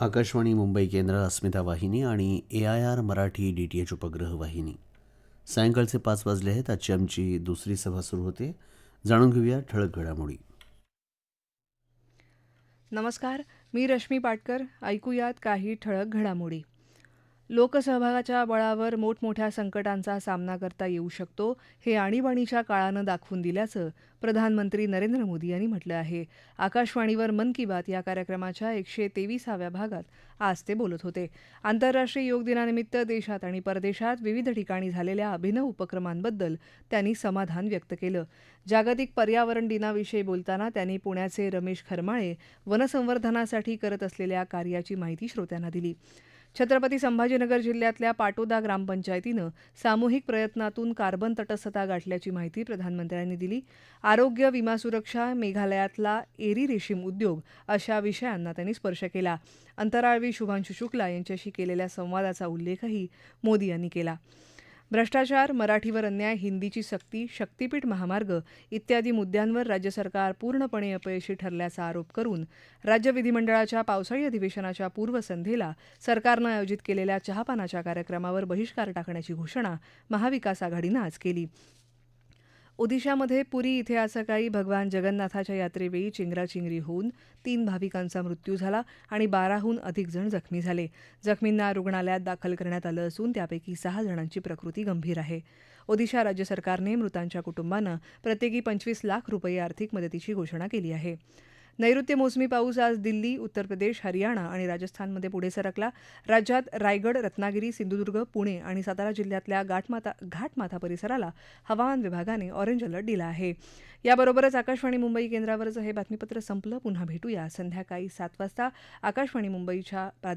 आकाशवाणी मुंबई केंद्र अस्मिता वाहिनी आणि A I R Marathi D T H उपग्रह वाहिनी. सायंकाळचे पाच वाजले आहेत. आजची आमची दुसरी सभा सुरू होते. जाणून घेऊया ठळक घडामोडी. नमस्कार. मी रश्मी पाटकर. ऐकूयात काही ठळक घडामोडी. लोकसहभागाच्या बळावर मोठमोठ्या संकटांचा सामना करता येऊ शकतो हे आणीबाणीच्या काळानं दाखवून दिल्याचं प्रधानमंत्री नरेंद्र मोदी यांनी म्हटलं आहे. आकाशवाणीवर मन की बात या कार्यक्रमाच्या एकशे तेविसाव्या भागात आज ते बोलत होते. आंतरराष्ट्रीय योग दिनानिमित्त देशात आणि परदेशात विविध ठिकाणी झालेल्या अभिनव उपक्रमांबद्दल त्यांनी समाधान व्यक्त केलं. जागतिक पर्यावरण दिनाविषयी बोलताना त्यांनी पुण्याचे रमेश खरमाळे वनसंवर्धनासाठी करत असलेल्या कार्याची माहिती श्रोत्यांना दिली. छत्रपती संभाजीनगर जिल्ह्यातल्या पाटोदा ग्रामपंचायतीनं सामूहिक प्रयत्नातून कार्बन तटस्थता गाठल्याची माहिती प्रधानमंत्र्यांनी दिली. आरोग्य विमा सुरक्षा मेघालयातला एरी रेशीम उद्योग अशा विषयांना त्यांनी स्पर्श केला. अंतराळवी शुभांशु शुक्ला यांच्याशी केलेल्या संवादाचा उल्लेखही मोदी यांनी केला. भ्रष्टाचार मराठीवर अन्याय हिंदीची सक्ती शक्तीपीठ महामार्ग इत्यादी मुद्द्यांवर राज्य सरकार पूर्णपणे अपयशी ठरल्याचा आरोप करून राज्य विधिमंडळाच्या पावसाळी अधिवेशनाच्या पूर्वसंध्येला सरकारनं आयोजित केलेल्या चहापानाच्या कार्यक्रमावर बहिष्कार टाकण्याची घोषणा महाविकास आघाडीनं आज केली. ओदिशामध्ये पुरी इथे आज सकाळी भगवान जगन्नाथाच्या यात्रेवेळी चिंगराचिंगरी होऊन तीन भाविकांचा मृत्यू झाला आणि बाराहून अधिक जण जखमी झाले. जखमींना रुग्णालयात दाखल करण्यात आलं असून त्यापैकी सहा जणांची प्रकृती गंभीर आहे. ओदिशा राज्य सरकारने मृतांच्या कुटुंबांना प्रत्येकी पंचवीस लाख रुपये आर्थिक मदतीची घोषणा केली आहे. नैऋत्य मोसमी पाऊस आज दिल्ली उत्तर प्रदेश हरियाणा आणि राजस्थानमध्ये पुढे सरकला. राज्यात रायगड रत्नागिरी सिंधुदुर्ग पुणे आणि सातारा जिल्ह्यातल्या घाटमाता घाटमाथा परिसराला हवामान विभागाने ऑरेंज अलर्ट दिला आहे. याबरोबरच आकाशवाणी मुंबई केंद्रावरचं हे बातमीपत्र संपलं. पुन्हा भेटूया संध्याकाळी सात वाजता. आकाशवाणी मुंबईच्या